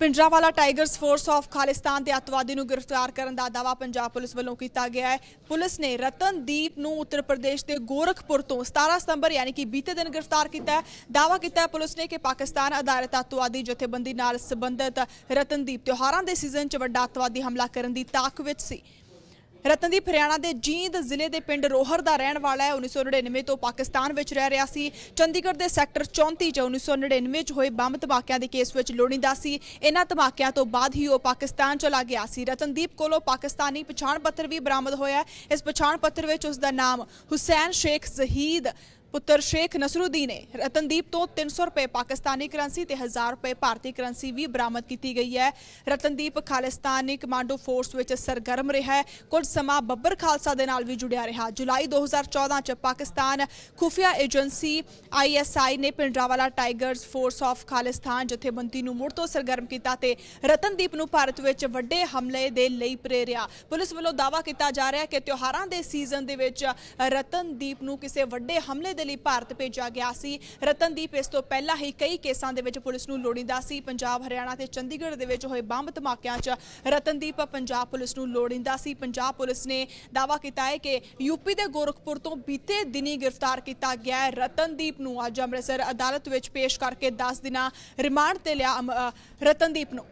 ਪਿੰਜਰਾਵਾਲਾ tigers force of Khalistan ਦੇ ਅੱਤਵਾਦੀ ਨੂੰ ਗ੍ਰਿਫਤਾਰ ਕਰਨ ਦਾ ਦਾਅਵਾ ਪੰਜਾਬ ਪੁਲਿਸ ਵੱਲੋਂ ਕੀਤਾ ਗਿਆ ਹੈ। ਪੁਲਿਸ ਨੇ ਰਤਨਦੀਪ ਨੂੰ ਉੱਤਰ ਪ੍ਰਦੇਸ਼ ਦੇ ਗੋਰਖਪੁਰ ਤੋਂ 17 ਸਤੰਬਰ ਯਾਨੀ ਕਿ ਬੀਤੇ ਦਿਨ ਗ੍ਰਿਫਤਾਰ ਕੀਤਾ ਹੈ। ਦਾਅਵਾ ਕੀਤਾ ਹੈ ਪੁਲਿਸ ਨੇ ਕਿ ਪਾਕਿਸਤਾਨ ਆਧਾਰਿਤ ਅੱਤਵਾਦੀ ਜਥੇਬੰਦੀ ਨਾਲ ਸੰਬੰਧਿਤ ਰਤਨਦੀਪ ਤਿਉਹਾਰਾਂ ਦੇ ਸੀਜ਼ਨ 'ਚ ਵੱਡਾ ਅੱਤਵਾਦੀ ਹਮਲਾ ਕਰਨ ਦੀ ਤਾਕ ਵਿੱਚ ਸੀ। ਰਤਨਦੀਪ ਹਰਿਆਣਾ ਦੇ ਜੀਂਦ ਜ਼ਿਲ੍ਹੇ ਦੇ ਪਿੰਡ ਰੋਹਰ ਦਾ ਰਹਿਣ ਵਾਲਾ ਹੈ। 1999 ਤੋਂ ਪਾਕਿਸਤਾਨ ਵਿੱਚ ਰਹਿ ਰਿਹਾ ਸੀ। ਚੰਡੀਗੜ੍ਹ ਦੇ ਸੈਕਟਰ 34 ਚ 1999 ਚ ਹੋਏ ਬੰਬ ਧਮਾਕਿਆਂ ਦੇ ਕੇਸ ਵਿੱਚ ਲੋੜੀਂਦਾ ਸੀ। ਇਹਨਾਂ ਧਮਾਕਿਆਂ ਤੋਂ ਬਾਅਦ ਹੀ ਉਹ ਪਾਕਿਸਤਾਨ ਚਲਾ ਗਿਆ ਸੀ। ਰਤਨਦੀਪ ਕੋਲੋਂ ਪਾਕਿਸਤਾਨੀ ਪਛਾਣ ਪੱਤਰ ਵੀ ਬਰਾਮਦ ਹੋਇਆ ਇਸ ਪਛਾਣ ਪੱਤਰ ਵਿੱਚ ਉਸ ਦਾ ਨਾਮ ਹੁਸੈਨ ਸ਼ੇਖ ਜ਼ਹੀਦ ਪੁੱਤਰ ਸ਼ੇਖ ਨਸਰੁਦੀਨ ਨੇ ਰਤਨਦੀਪ ਤੋਂ 300 ਰੁਪਏ ਪਾਕਿਸਤਾਨੀ ਕਰੰਸੀ ਤੇ 1000 ਰੁਪਏ ਭਾਰਤੀ ਕਰੰਸੀ ਵੀ ਬਰਾਮਦ ਕੀਤੀ ਗਈ ਹੈ। ਰਤਨਦੀਪ ਖਾਲਿਸਤਾਨੀ ਕਮਾਂਡੋ ਫੋਰਸ ਵਿੱਚ ਸਰਗਰਮ ਰਿਹਾ ਕੁਝ ਸਮਾਂ ਬੱਬਰ ਖਾਲਸਾ ਦੇ ਨਾਲ ਵੀ ਜੁੜਿਆ ਰਿਹਾ। ਜੁਲਾਈ 2014 ਚ ਪਾਕਿਸਤਾਨ ਖੁਫੀਆ ਏਜੰਸੀ ਆਈਐਸਆਈ ਨੇ ਪਿੰਡਰਾਵਾਲਾ ਟਾਈਗਰਸ ਫੋਰਸ ਆਫ ਖਾਲਿਸਤਾਨ ਜਥੇਬੰਦੀ ਨੂੰ ਮੁੜ ਤੋਂ ਸਰਗਰਮ ਕੀਤਾ ਤੇ ਰਤਨਦੀਪ ਨੂੰ ਭਾਰਤ ਵਿੱਚ ਵੱਡੇ ਹਮਲੇ ਦੇ ਲਈ ਪ੍ਰੇਰਿਆ। ਪੁਲਿਸ ਵੱਲੋਂ ਦਾਅਵਾ ਕੀਤਾ ਜਾ ਰਿਹਾ ਹੈ ਕਿ ਤਿਉਹਾਰਾਂ ਦੇ ਸੀਜ਼ਨ ਦੇ ਵਿੱਚ ਰਤਨਦੀਪ ਨੂੰ ਕਿਸੇ ਵੱਡੇ ਹਮਲੇ ਦੇ ਲਈ ਭਾਰਤ ਭੇਜਿਆ ਗਿਆ ਸੀ। ਰਤਨਦੀਪ ਇਸ ਤੋਂ ਪਹਿਲਾਂ ਹੀ ਕਈ ਕੇਸਾਂ ਦੇ ਵਿੱਚ ਪੁਲਿਸ ਨੂੰ ਲੋੜੀਂਦਾ ਸੀ। ਪੰਜਾਬ, ਹਰਿਆਣਾ ਤੇ ਚੰਡੀਗੜ੍ਹ ਦੇ ਵਿੱਚ ਹੋਏ ਬੰਬ ਧਮਾਕਿਆਂ 'ਚ ਰਤਨਦੀਪ ਪੰਜਾਬ ਪੁਲਿਸ ਨੂੰ ਲੋੜੀਂਦਾ ਸੀ। ਪੰਜਾਬ ਪੁਲਿਸ ਨੇ ਦਾਅਵਾ ਕੀਤਾ ਹੈ ਕਿ ਯੂਪੀ ਦੇ ਗੋਰਖਪੁਰ ਤੋਂ ਬੀਤੇ ਦਿਨੀ ਗ੍ਰਿਫਤਾਰ ਕੀਤਾ ਗਿਆ ਹੈ। ਰਤਨਦੀਪ ਨੂੰ ਅੱਜ ਅੰਮ੍ਰਿਤਸਰ ਅਦਾਲਤ ਵਿੱਚ ਪੇਸ਼ ਕਰਕੇ 10 ਦਿਨਾਂ ਰਿਮਾਂਡ ਤੇ ਲਿਆ ਰਤਨਦੀਪ ਨੂੰ।